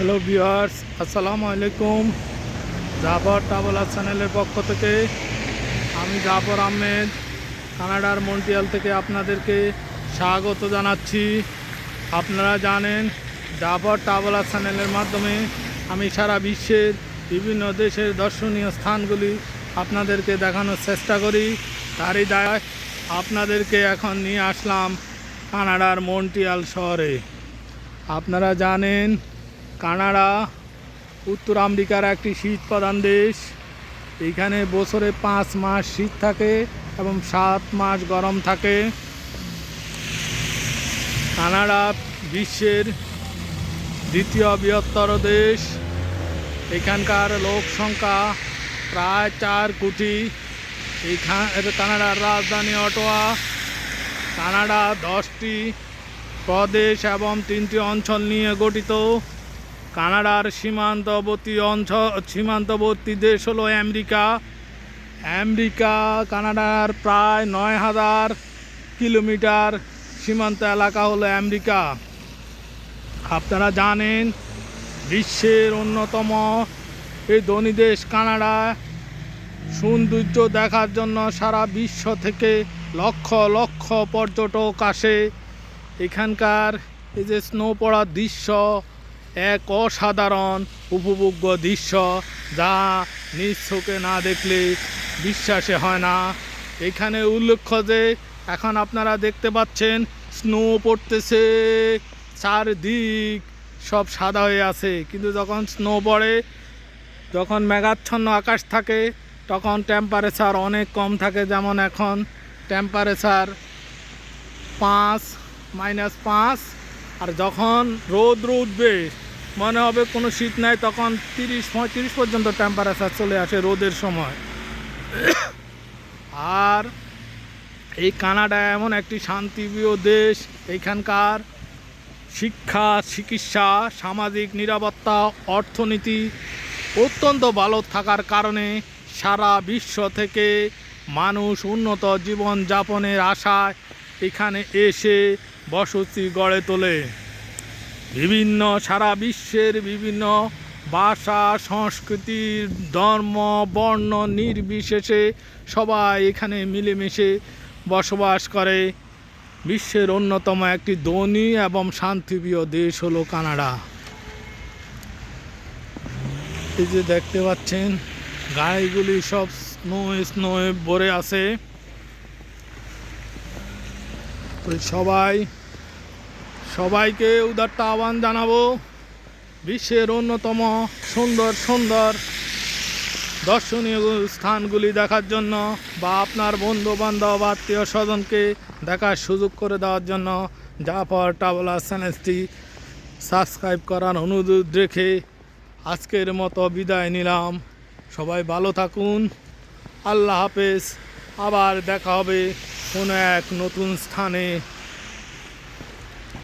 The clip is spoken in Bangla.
হ্যালো ভিউয়ার্স আসসালামু আলাইকুম জাফর ট্রাভেলার চ্যানেলের পক্ষ থেকে আমি জাফর আহমেদ কানাডার মন্ট্রিয়াল থেকে আপনাদেরকে স্বাগত জানাচ্ছি। আপনারা জানেন জাফর ট্রাভেলার চ্যানেলের মাধ্যমে আমি সারা বিশ্বের বিভিন্ন দেশের দর্শনীয় স্থানগুলি আপনাদেরকে দেখানোর চেষ্টা করি। তারই দায় আপনাদেরকে এখন নিয়ে আসলাম কানাডার মন্ট্রিয়াল শহরে। আপনারা জানেন কানাডা, উত্তর আমেরিকার একটি শীত প্রধান দেশ। এইখানে বছরে পাঁচ মাস শীত থাকে এবং সাত মাস গরম থাকে। কানাডা বিশ্বের দ্বিতীয় বৃহত্তর দেশ। এখানকার লোক সংখ্যা প্রায় চার কোটি। এইখান কানাডার রাজধানী অটোয়া। কানাডা দশটি প্রদেশ এবং তিনটি অঞ্চল নিয়ে গঠিত। কানাডার সীমান্তবর্তী অঞ্চল সীমান্তবর্তী দেশ হলো আমেরিকা। আমেরিকা, কানাডার প্রায় নয় হাজার কিলোমিটার সীমান্ত এলাকা হলো আমেরিকা। আপনারা জানেন, বিশ্বের অন্যতম এই ধনী দেশ কানাডা। সৌন্দর্য দেখার জন্য সারা বিশ্ব থেকে লক্ষ লক্ষ পর্যটক আসে। এখানকার এই যে স্নো পড়ার দৃশ্য এক অসাধারণ উপভোগ্য দৃশ্য যা নিজ চোখে না দেখলে বিশ্বাসে হয় না। এখানে উল্লেখ্য যে, এখন আপনারা দেখতে পাচ্ছেন, স্নো পড়তেছে, চারদিক সব সাদা হয়ে আছে। কিন্তু যখন স্নো পড়ে, যখন মেঘাচ্ছন্ন আকাশ থাকে, তখন টেম্পারেচার অনেক কম থাকে। যেমন এখন টেম্পারেচার পাঁচ মাইনাস পাঁচ। আর যখন রোদ উঠবে মনে হবে কোনো শীত নাই, তখন তিরিশ, পঁয়ত্রিশ পর্যন্ত টেম্পারেচার চলে আসে রোদের সময়। আর এই কানাডা এমন একটি শান্তিপ্রিয় দেশ এইখানকার শিক্ষা, চিকিৎসা, সামাজিক নিরাপত্তা, অর্থনীতি অত্যন্ত ভালো থাকার কারণে সারা বিশ্ব থেকে মানুষ উন্নত জীবন যাপনের আশায় এখানে এসে বসতি গড়ে তোলে। বিভিন্ন সারা বিশ্বের বিভিন্ন ভাষা, সংস্কৃতি, ধর্ম, বর্ণ নির্বিশেষে সবাই এখানে মিলেমিশে বসবাস করে। বিশ্বের অন্যতম একটি ধনী এবং শান্তিপ্রিয় দেশ হলো কানাডা। এই যে দেখতে পাচ্ছেন গাড়িগুলি সব স্নো স্নো ভরে আছে। সবাই সবাইকে উদারটা আহ্বান জানাব। বিশ্বের অন্যতম সুন্দর সুন্দর দর্শনীয় স্থানগুলি দেখার জন্য বা আপনার বন্ধু বান্ধব আত্মীয় স্বজনকে দেখার সুযোগ করে দেওয়ার জন্য জাফর ট্রাভেলার চ্যানেলটি সাবস্ক্রাইব করার অনুরোধ রেখে আজকের মতো বিদায় নিলাম। সবাই ভালো থাকুন। আল্লাহ হাফেজ। আবার দেখা হবে কোনো এক নতুন স্থানে।